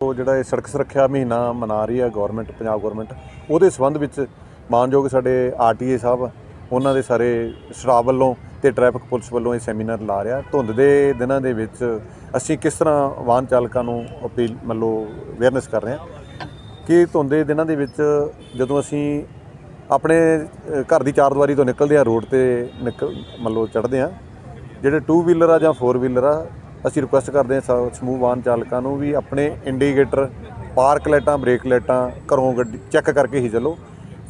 ਉਹ ਜਿਹੜਾ ਇਹ ਸੜਕ ਸੁਰੱਖਿਆ ਮਹੀਨਾ ਮਨਾ ਰਹੀ ਹੈ ਗਵਰਨਮੈਂਟ ਪੰਜਾਬ ਗਵਰਨਮੈਂਟ ਉਹਦੇ ਸੰਬੰਧ ਵਿੱਚ ਮਾਨਯੋਗ ਸਾਡੇ ਆਰਟੀਏ ਸਾਹਿਬ, ਉਹਨਾਂ ਦੇ ਸਾਰੇ ਸਟਾਫ ਵੱਲੋਂ ਤੇ ਟ੍ਰੈਫਿਕ ਪੁਲਿਸ ਵੱਲੋਂ ਇਹ ਸੈਮੀਨਾਰ ਲਾ ਰਿਹਾ। ਧੁੰਦ ਦੇ ਦਿਨਾਂ ਦੇ ਵਿੱਚ ਅਸੀਂ ਕਿਸ ਤਰ੍ਹਾਂ ਵਾਹਨ ਚਾਲਕਾਂ ਨੂੰ ਅਪੀਲ ਮੱਲੋ ਅਵੇਅਰਨੈਸ ਕਰ ਰਹੇ ਹਾਂ ਕਿ ਧੁੰਦ ਦੇ ਦਿਨਾਂ ਦੇ ਵਿੱਚ ਜਦੋਂ ਅਸੀਂ ਆਪਣੇ ਘਰ ਦੀ ਚਾਰ ਦੀਵਾਰੀ ਤੋਂ ਨਿਕਲਦੇ ਆ ਰੋਡ ਤੇ ਨਿਕਲ ਮੱਲੋ ਚੜ੍ਹਦੇ ਆ ਜਿਹੜੇ 2 ਵੀਲਰ ਆ ਜਾਂ 4 ਵੀਲਰ ਆ ਅਸੀਂ ਰਿਕੁਐਸਟ ਕਰਦੇ ਹਾਂ ਸ- ਸਮੂਹ ਵਾਹਨ ਚਾਲਕਾਂ ਨੂੰ ਵੀ ਆਪਣੇ ਇੰਡੀਕੇਟਰ ਪਾਰਕ ਲਾਈਟਾਂ ਬ੍ਰੇਕ ਲਾਈਟਾਂ ਘਰੋਂ ਗੱਡੀ ਚੈੱਕ ਕਰਕੇ ਹੀ ਚੱਲੋ।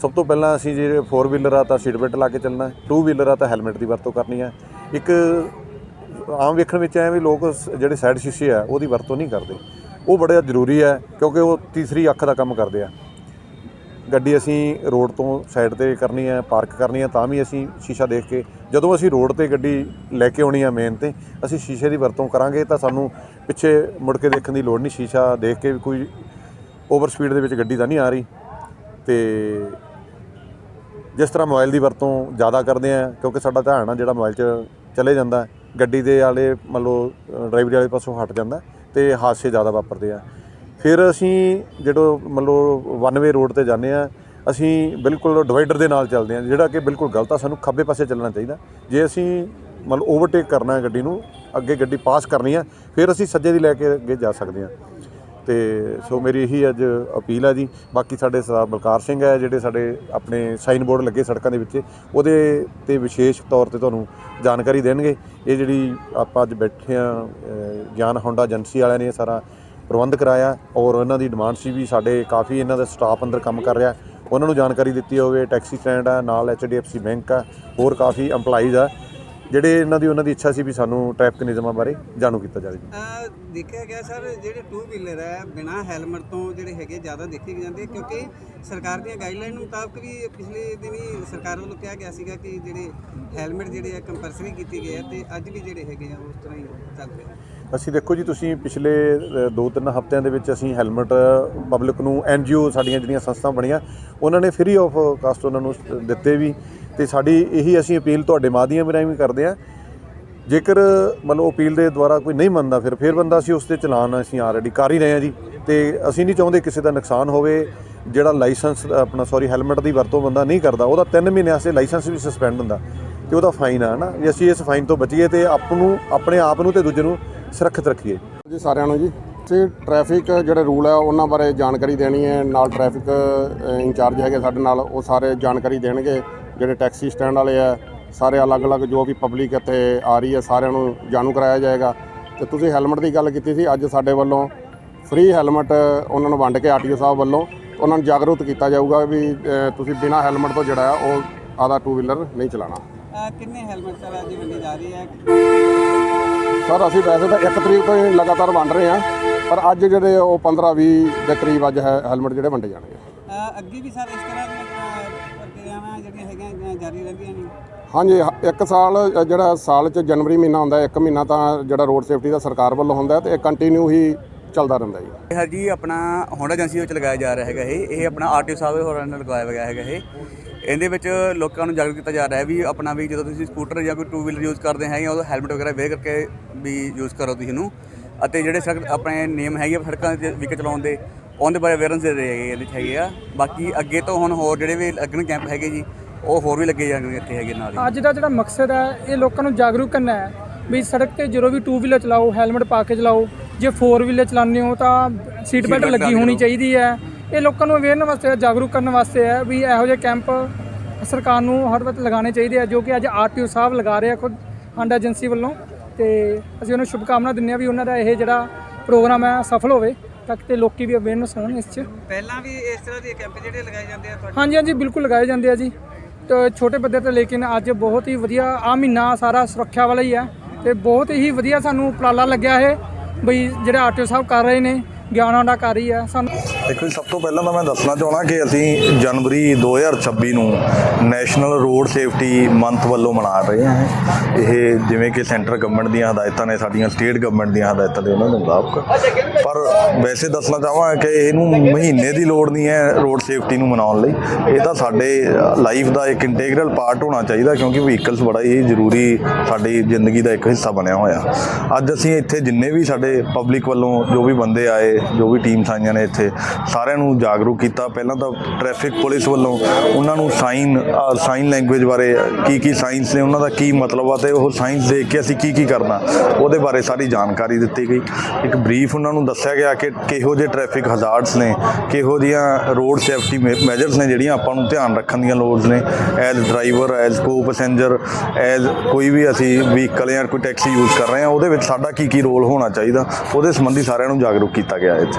ਸਭ ਤੋਂ ਪਹਿਲਾਂ ਅਸੀਂ ਜੇ 4 ਵੀਲਰ ਆ ਤਾਂ ਸੀਟ ਬੈਲਟ ਲਾ ਕੇ ਚੱਲਣਾ 2 ਵੀਲਰ ਆ ਤਾਂ ਹੈਲਮਟ ਦੀ ਵਰਤੋਂ ਕਰਨੀ ਹੈ। ਇੱਕ ਆਮ ਵੇਖਣ ਵਿੱਚ ਐ ਵੀ ਲੋਕ ਸ- ਜਿਹੜੇ ਸਾਈਡ ਸ਼ੀਸ਼ੇ ਆ, ਉਹਦੀ ਵਰਤੋਂ ਨਹੀਂ ਕਰਦੇ। ਉਹ ਬੜਾ ਜ਼ਰੂਰੀ ਹੈ ਕਿਉਂਕਿ ਉਹ ਤੀਸਰੀ ਅੱਖ ਦਾ ਕੰਮ ਕਰਦੇ ਆ। ਗੱਡੀ ਅਸੀਂ ਰੋਡ ਤੋਂ ਸਾਈਡ ਤੇ ਕਰਨੀ ਹੈ ਪਾਰਕ ਕਰਨੀ ਹੈ, ਤਾਂ ਵੀ ਅਸੀਂ ਸ਼ੀਸ਼ਾ ਦੇਖ ਕੇ, ਜਦੋਂ ਅਸੀਂ ਰੋਡ ਤੇ ਗੱਡੀ ਲੈ ਕੇ ਆਉਣੀ ਹੈ ਮੇਨ ਤੇ, ਅਸੀਂ ਸ਼ੀਸ਼ੇ ਦੀ ਵਰਤੋਂ ਕਰਾਂਗੇ, ਤਾਂ ਸਾਨੂੰ ਪਿੱਛੇ ਮੁੜ ਕੇ ਦੇਖਣ ਦੀ ਲੋੜ ਨਹੀਂ, ਸ਼ੀਸ਼ਾ ਦੇਖ ਕੇ ਵੀ ਕੋਈ ਓਵਰ ਸਪੀਡ ਦੇ ਵਿੱਚ ਗੱਡੀ ਤਾਂ ਨਹੀਂ ਆ ਰਹੀ। ਤੇ ਜਿਸ ਤਰ੍ਹਾਂ ਮੋਬਾਈਲ ਦੀ ਵਰਤੋਂ ਜ਼ਿਆਦਾ ਕਰਦੇ ਆ ਕਿਉਂਕਿ ਸਾਡਾ ਧਿਆਨ ਆ ਜਿਹੜਾ ਮੋਬਾਈਲ 'ਚ ਚਲੇ ਜਾਂਦਾ ਗੱਡੀ ਦੇ ਵਾਲੇ ਮੰਨ ਲਓ ਡਰਾਈਵਰੀ ਵਾਲੇ ਪਾਸੋਂ ਹਟ ਜਾਂਦਾ ਤੇ ਹਾਦਸੇ ਜ਼ਿਆਦਾ ਵਾਪਰਦੇ ਆ। ਫਿਰ ਅਸੀਂ ਜਦੋਂ ਮਤਲਬ ਲਓ ਵਨ ਵੇ ਰੋਡ ਤੇ ਜਾਂਦੇ ਆ ਅਸੀਂ ਬਿਲਕੁਲ ਡਿਵਾਈਡਰ ਦੇ ਨਾਲ ਚੱਲਦੇ ਆ ਜਿਹੜਾ ਕਿ ਬਿਲਕੁਲ ਗਲਤ ਆ, ਸਾਨੂੰ ਖੱਬੇ ਪਾਸੇ ਚੱਲਣਾ ਚਾਹੀਦਾ। ਜੇ ਅਸੀਂ ਮਤਲਬ ਓਵਰਟੇਕ ਕਰਨਾ ਹੈ ਗੱਡੀ ਨੂੰ, ਅੱਗੇ ਗੱਡੀ ਪਾਸ ਕਰਨੀ ਆ ਫਿਰ ਅਸੀਂ ਸੱਜੇ ਦੀ ਲੈ ਕੇ ਅੱਗੇ ਜਾ ਸਕਦੇ ਆ ਤੇ ਸੋ ਮੇਰੀ ਇਹੀ ਅੱਜ ਅਪੀਲ ਹੈ ਜੀ। ਬਾਕੀ ਸਾਡੇ ਸਰਦਾਰ ਬਲਕਾਰ ਸਿੰਘ ਹੈ, ਜਿਹੜੇ ਸਾਡੇ ਆਪਣੇ ਸਾਈਨ ਬੋਰਡ ਲੱਗੇ ਸੜਕਾਂ ਦੇ ਵਿੱਚ, ਉਹਦੇ ਤੇ ਵਿਸ਼ੇਸ਼ ਤੌਰ ਤੇ ਤੁਹਾਨੂੰ ਜਾਣਕਾਰੀ ਦੇਣਗੇ। ਇਹ ਜਿਹੜੀ ਆਪਾਂ ਅੱਜ ਬੈਠੇ ਆ ਗਿਆਨ ਹੋਂਡਾ ਏਜੰਸੀ ਵਾਲਿਆਂ ਨੇ ਸਾਰਾ ਪ੍ਰਬੰਧ ਕਰਾਇਆ ਔਰ ਉਹਨਾਂ ਦੀ ਡਿਮਾਂਡ ਸੀ ਵੀ ਸਾਡੇ ਕਾਫੀ ਇਹਨਾਂ ਦਾ ਸਟਾਫ ਅੰਦਰ ਕੰਮ ਕਰ ਰਿਹਾ। ਉਹਨਾਂ ਨੂੰ ਜਾਣਕਾਰੀ ਦਿੱਤੀ ਹੋਵੇ ਟੈਕਸੀ ਸਟੈਂਡ ਆ, ਨਾਲ ਐਚਡੀਐਫਸੀ ਬੈਂਕ ਆ, ਹੋਰ ਕਾਫੀ EMPLOYEES ਆ। ਜਿਹੜੇ ਇਹਨਾਂ ਦੀ ਉਹਨਾਂ ਦੀ ਇੱਛਾ ਸੀ ਵੀ ਸਾਨੂੰ ਟ੍ਰੈਫਿਕ ਨਿਯਮਾਂ ਬਾਰੇ ਜਾਣੂ ਕੀਤਾ ਜਾਵੇ। ਅਹ ਦੇਖਿਆ ਗਿਆ ਸਰ ਜਿਹੜੇ ਟੂ ਵੀਲਰ ਹੈ ਬਿਨਾ ਹੈਲਮਟ ਤੋਂ ਜਿਹੜੇ ਹੈਗੇ ਜ਼ਿਆਦਾ ਦੇਖੇ ਜਾਂਦੇ ਕਿਉਂਕਿ ਸਰਕਾਰ ਦੀਆਂ ਗਾਈਡਲਾਈਨ ਮੁਤਾਬਕ ਵੀ ਪਿਛਲੇ ਦਿਨੀ ਸਰਕਾਰ ਵੱਲੋਂ ਕਿਹਾ ਗਿਆ ਸੀਗਾ ਕਿ ਜਿਹੜੇ ਹੈਲਮਟ ਜਿਹੜੇ ਆ ਕੰਪਲਸਰੀ ਕੀਤੀ ਗਏ ਆ ਤੇ ਅੱਜ ਵੀ ਜਿਹੜੇ ਹੈਗੇ ਆ ਉਸ ਤਰ੍ਹਾਂ ਹੀ ਚੱਲ ਰਿਹਾ ਅਸੀਂ ਦੇਖੋ ਜੀ ਤੁਸੀਂ ਪਿਛਲੇ 2-3 ਹਫ਼ਤਿਆਂ ਦੇ ਵਿੱਚ ਅਸੀਂ ਹੈਲਮਟ ਪਬਲਿਕ ਨੂੰ ਐਨਜੀਓ ਸਾਡੀਆਂ ਜਿਹੜੀਆਂ ਸੰਸਥਾਵਾਂ ਬਣੀਆਂ ਉਹਨਾਂ ਨੇ ਫ੍ਰੀ ਆਫ ਕਾਸਟ ਉਹਨਾਂ ਨੂੰ ਦਿੱਤੇ ਵੀ। ਤੇ ਸਾਡੀ ਇਹੀ ਅਸੀਂ ਅਪੀਲ ਤੁਹਾਡੇ ਮਾਧਿਅਮ ਰਾਹੀਂ ਵੀ ਕਰਦੇ ਆ ਜੇਕਰ ਮਤਲਬ ਅਪੀਲ ਦੇ ਦੁਆਰਾ ਕੋਈ ਨਹੀਂ ਮੰਨਦਾ, ਫਿਰ ਫਿਰ ਬੰਦਾ ਅਸੀਂ ਉਸ ਤੇ ਚਲਾਨ ਅਸੀਂ ਆਲਰੇਡੀ ਕਰ ਹੀ ਰਹੇ ਹਾਂ ਜੀ। ਤੇ ਅਸੀਂ ਨਹੀਂ ਚਾਹੁੰਦੇ ਕਿਸੇ ਦਾ ਨੁਕਸਾਨ ਹੋਵੇ, ਜਿਹੜਾ ਲਾਇਸੈਂਸ, ਆਪਣਾ ਸੌਰੀ ਹੈਲਮਟ ਦੀ ਵਰਤੋਂ ਬੰਦਾ ਨਹੀਂ ਕਰਦਾ, ਉਹਦਾ 3 ਮਹੀਨੇ ਵਾਸਤੇ ਲਾਇਸੈਂਸ ਵੀ ਸਸਪੈਂਡ ਹੁੰਦਾ, ਤੇ ਉਹਦਾ ਫਾਈਨ ਆ ਨਾ ਜੇ ਅਸੀਂ ਇਸ ਫਾਈਨ ਤੋਂ ਬਚੀਏ ਤੇ ਆਪ ਨੂੰ ਆਪਣੇ ਆਪ ਨੂੰ ਤੇ ਦੂਜੇ ਨੂੰ ਸੁਰੱਖਿਅਤ ਰੱਖੀਏ। ਜੀ ਸਾਰਿਆਂ ਨੂੰ ਜੀ, ਤੇ ਟ੍ਰੈਫਿਕ ਜਿਹੜੇ ਰੂਲ ਆ, ਉਹਨਾਂ ਬਾਰੇ ਜਾਣਕਾਰੀ ਦੇਣੀ ਹੈ, ਨਾਲ ਟ੍ਰੈਫਿਕ ਇੰਚਾਰਜ ਹੈਗੇ ਸਾਡੇ ਨਾਲ, ਉਹ ਸਾਰੇ ਜਾਣਕਾਰੀ ਦੇਣਗੇ। ਜਿਹੜੇ ਟੈਕਸੀ ਸਟੈਂਡ ਵਾਲੇ ਆ ਸਾਰੇ ਅਲੱਗ-ਅਲੱਗ ਜੋ ਵੀ ਪਬਲਿਕ ਇੱਥੇ ਆ ਰਹੀ ਹੈ ਸਾਰਿਆਂ ਨੂੰ ਜਾਣੂ ਕਰਾਇਆ ਜਾਏਗਾ। ਤੇ ਤੁਸੀਂ ਹੈਲਮਟ ਦੀ ਗੱਲ ਕੀਤੀ ਸੀ ਅੱਜ ਸਾਡੇ ਵੱਲੋਂ ਫ੍ਰੀ ਹੈਲਮਟ ਉਹਨਾਂ ਨੂੰ ਵੰਡ ਕੇ ਆਰਟੀਓ ਸਾਹਿਬ ਵੱਲੋਂ ਉਹਨਾਂ ਨੂੰ ਜਾਗਰੂਕ ਕੀਤਾ ਜਾਊਗਾ ਵੀ ਤੁਸੀਂ ਬਿਨਾਂ ਹੈਲਮਟ ਤੋਂ ਜਿਹੜਾ ਹੈ ਉਹ ਆਦਾ ਟੂ ਵੀਲਰ ਨਹੀਂ ਚਲਾਉਣਾ। ਅਹ ਕਿੰਨੇ ਹੈਲਮਟ ਸਰ ਅੱਜ ਵੰਡੇ ਜਾ ਰਹੇ ਆ? ਸਰ ਅਸੀਂ ਵੈਸੇ ਤਾਂ 1 ਤਰੀਕ ਤੋਂ ਹੀ ਲਗਾਤਾਰ ਵੰਡ ਰਹੇ ਹਾਂ ਪਰ ਅੱਜ ਜਿਹੜੇ ਉਹ 15 20 ਦੇ ਕਰੀਬ ਅੱਜ ਹੈ ਹੈਲਮਟ ਜਿਹੜੇ ਵੰਡੇ ਜਾਣਗੇ। ਅੱਗੇ ਵੀ ਸਰ ਇਸ ਤਰ੍ਹਾਂ ਪ੍ਰਕਿਰਿਆਵਾਂ ਜਿਹੜੀਆਂ ਹੈਗੀਆਂ ਅਹ, ਜਾਰੀ ਰਹਿੰਦੀਆਂ ਨੇ। ਹਾਂਜੀ ਇੱਕ ਸਾਲ ਜਿਹੜਾ ਸਾਲ ਚ ਜਨਵਰੀ ਮਹੀਨਾ ਹੁੰਦਾ ਇੱਕ ਮਹੀਨਾ ਤਾਂ ਜਿਹੜਾ ਰੋਡ ਸੇਫਟੀ ਦਾ ਸਰਕਾਰ ਵੱਲੋਂ ਹੁੰਦਾ ਤੇ ਇਹ ਕੰਟੀਨਿਊ ਹੀ ਚੱਲਦਾ ਰਹਿੰਦਾ ਜੀ। ਇਹ ਜੀ ਆਪਣਾ ਹੋਂਡਾ ਏਜੰਸੀ ਵਿੱਚ ਲਗਾਇਆ ਜਾ ਰਿਹਾ ਹੈਗਾ ਇਹ। ਇਹ ਆਪਣਾ ਆਰਟੀਓ ਸਾਹਿਬ ਹੋਰਾਂ ਨਾਲ ਲਗਾਇਆ ਗਿਆ ਹੈਗਾ ਇਹ। ਇਹਦੇ ਵਿੱਚ ਲੋਕਾਂ ਨੂੰ ਜਾਗਰੂਕ ਕੀਤਾ ਜਾ ਰਿਹਾ ਹੈ ਵੀ ਆਪਣਾ ਵੀ ਜਦੋਂ ਤੁਸੀਂ ਸਕੂਟਰ ਜਾਂ ਕੋਈ ਟੂ ਵੀਲਰ ਯੂਜ਼ ਕਰਦੇ ਹੈਗੇ ਉਦੋਂ ਹੈਲਮਟ ਵਗੈਰਾ ਵੇਅਰ ਕਰਕੇ ਵੀ ਯੂਜ਼ ਕਰੋ ਤੁਸੀਂ ਇਹਨੂੰ। ਅਤੇ ਜਿਹੜੇ ਸੜਕ ਆਪਣੇ ਨਿਯਮ ਹੈਗੇ ਆ ਸੜਕਾਂ ਦੇ ਵਹੀਕਲ ਚਲਾਉਣ ਦੇ ਉਹਦੇ ਬਾਰੇ ਅਵੇਅਰਨੈਸ ਦੇ ਰਹੇ ਹੈਗੇ ਹੈਗੇ ਆ। ਬਾਕੀ ਅੱਗੇ ਤੋਂ ਹੁਣ ਹੋਰ ਜਿਹੜੇ ਵੀ ਲੱਗਣ ਕੈਂਪ ਹੈਗੇ ਜੀ ਉਹ ਹੋਰ ਵੀ ਲੱਗੇ ਜਾਣਗੇ ਇੱਥੇ ਹੈਗੇ ਨਾਲ ਅੱਜ ਦਾ ਜਿਹੜਾ ਮਕਸਦ ਹੈ ਇਹ ਲੋਕਾਂ ਨੂੰ ਜਾਗਰੂਕ ਕਰਨਾ ਹੈ ਵੀ ਸੜਕ ਤੇ ਜਦੋਂ ਵੀ ਟੂ ਵੀਲਰ ਚਲਾਓ ਹੈਲਮਟ ਪਾ ਕੇ ਚਲਾਓ ਜੇ ਫੋਰ ਵੀਲਰ ਚਲਾਉਂਦੇ ਹੋ ਤਾਂ ਸੀਟ ਬੈਲਟ ਲੱਗੀ ਹੋਣੀ ਚਾਹੀਦੀ ਹੈ। ਇਹ ਲੋਕਾਂ ਨੂੰ ਅਵੇਅਰਨੈਸ ਵਾਸਤੇ ਜਾਗਰੂਕ ਕਰਨ ਵਾਸਤੇ ਹੈ ਵੀ ਇਹੋ ਜਿਹੇ ਕੈਂਪ ਸਰਕਾਰ ਨੂੰ ਹਰ ਵਕਤ ਲਗਾਉਣੇ ਚਾਹੀਦੇ ਆ ਜੋ ਕਿ ਅੱਜ ਆਰਟੀਓ ਸਾਹਿਬ ਲਗਾ ਰਹੇ ਆ ਖੁਦ ਹਾਂਡਾ ਏਜੰਸੀ ਵੱਲੋਂ। ਤੇ ਅਸੀਂ ਉਹਨਾਂ ਨੂੰ ਸ਼ੁਭਕਾਮਨਾ ਦਿੰਦੇ ਆ ਵੀ ਉਹਨਾਂ ਦਾ ਇਹ ਜਿਹੜਾ ਪ੍ਰੋਗਰਾਮ ਹੈ ਸਫਲ ਹੋਵੇ। ਤਾਂ ਕਿ ਤੇ ਲੋਕੀ ਵੀ ਅਵੇਅਰਨੈਸ ਹੋਣ ਇਸ 'ਚ। ਪਹਿਲਾਂ ਵੀ ਇਸ ਤਰ੍ਹਾਂ ਦੇ ਕੈਂਪ ਜਿਹੜੇ ਲਗਾਏ ਜਾਂਦੇ ਆ ਤੁਹਾਡੇ? ਹਾਂਜੀ ਹਾਂਜੀ ਬਿਲਕੁਲ ਲਗਾਏ ਜਾਂਦੇ ਆ ਜੀ। ਤੇ ਛੋਟੇ ਪੱਧਰ ਤੇ ਲੇਕਿਨ ਅੱਜ ਬਹੁਤ ਹੀ ਵਧੀਆ ਆ ਮਹੀਨਾ ਸਾਰਾ ਸੁਰੱਖਿਆ ਵਾਲਾ ਹੀ ਹੈ ਤੇ ਬਹੁਤ ਹੀ ਵਧੀਆ ਸਾਨੂੰ ਉਪਰਾਲਾ ਲੱਗਿਆ ਇਹ ਬਈ ਜਿਹੜੇ ਆਰਟੀਓ ਸਾਹਿਬ ਕਰ ਰਹੇ ਨੇ। ਗਿਆਨਾਂ ਦਾ ਕਰ ਰਹੀ ਹੈ ਸਾਨੂੰ ਦੇਖੋ ਜੀ, ਸਭ ਤੋਂ ਪਹਿਲਾਂ ਤਾਂ ਮੈਂ ਦੱਸਣਾ ਚਾਹਣਾ ਕਿ ਅਸੀਂ ਜਨਵਰੀ 2026 ਨੂੰ ਨੈਸ਼ਨਲ ਰੋਡ ਸੇਫਟੀ ਮੰਥ ਵੱਲੋਂ ਮਨਾ ਰਹੇ ਹਾਂ। ਇਹ ਜਿਵੇਂ ਕਿ ਸੈਂਟਰ ਗਵਰਨਮੈਂਟ ਦੀਆਂ ਹਦਾਇਤਾਂ ਨੇ, ਸਾਡੀਆਂ ਸਟੇਟ ਗਵਰਨਮੈਂਟ ਦੀਆਂ ਹਦਾਇਤਾਂ ਦੇ ਉਹਨਾਂ ਦੇ ਮੁਤਾਬਕ। ਪਰ ਵੈਸੇ ਦੱਸਣਾ ਚਾਹਾਂ ਕਿ ਇਹਨੂੰ ਮਹੀਨੇ ਦੀ ਲੋੜ ਨਹੀਂ ਹੈ ਰੋਡ ਸੇਫਟੀ ਨੂੰ ਮਨਾਉਣ ਲਈ। ਇਹ ਤਾਂ ਸਾਡੇ ਲਾਈਫ ਦਾ ਇੱਕ ਇੰਟੀਗਰਲ ਪਾਰਟ ਹੋਣਾ ਚਾਹੀਦਾ ਕਿਉਂਕਿ ਵਹੀਕਲਸ ਬੜਾ ਹੀ ਜ਼ਰੂਰੀ ਸਾਡੀ ਜ਼ਿੰਦਗੀ ਦਾ ਇੱਕ ਹਿੱਸਾ ਬਣਿਆ ਹੋਇਆ। ਅੱਜ ਅਸੀਂ ਇੱਥੇ ਜਿੰਨੇ ਵੀ ਸਾਡੇ ਪਬਲਿਕ ਵੱਲੋਂ ਜੋ ਵੀ ਬੰਦੇ ਆਏ ਜੋ ਵੀ ਟੀਮਸ ਆਈਆਂ ਨੇ ਇੱਥੇ ਸਾਰਿਆਂ ਨੂੰ ਜਾਗਰੂਕ ਕੀਤਾ। ਪਹਿਲਾਂ ਤਾਂ ਟ੍ਰੈਫਿਕ ਪੁਲਿਸ ਵੱਲੋਂ ਉਹਨਾਂ ਨੂੰ ਸਾਈਨ ਸਾਈਨ ਲੈਂਗੁਏਜ ਬਾਰੇ ਕੀ ਕੀ ਸਾਇੰਸ ਨੇ, ਉਹਨਾਂ ਦਾ ਕੀ ਮਤਲਬ ਆ ਤੇ ਉਹ ਸਾਇੰਸ ਦੇਖ ਕੇ ਅਸੀਂ ਕੀ ਕੀ ਕਰਨਾ, ਉਹਦੇ ਬਾਰੇ ਸਾਰੀ ਜਾਣਕਾਰੀ ਦਿੱਤੀ ਗਈ। ਇੱਕ ਬਰੀਫ ਉਹਨਾਂ ਨੂੰ ਦੱਸਿਆ ਗਿਆ ਕਿ ਕਿਹੋ ਜਿਹੇ ਟ੍ਰੈਫਿਕ ਹਜ਼ਾਰਡਸ ਨੇ, ਕਿਹੋ ਜਿਹੀਆਂ ਰੋਡ ਸੇਫਟੀ ਮੈਜਰਸ ਨੇ ਜਿਹੜੀਆਂ ਆਪਾਂ ਨੂੰ ਧਿਆਨ ਰੱਖਣ ਦੀਆਂ ਲੋੜਸ ਨੇ। As driver as co passenger as ਕੋਈ ਵੀ ਅਸੀਂ ਵਹੀਕਲ ਜਾਂ ਕੋਈ ਟੈਕਸੀ ਯੂਜ਼ ਕਰ ਰਹੇ ਹਾਂ, ਉਹਦੇ ਵਿੱਚ ਸਾਡਾ ਕੀ ਕੀ ਰੋਲ ਹੋਣਾ ਚਾਹੀਦਾ, ਉਹਦੇ ਸੰਬੰਧੀ ਸਾਰਿਆਂ ਨੂੰ ਜਾਗਰੂਕ ਕੀਤਾ ਗਿਆ। ਇੱਥੇ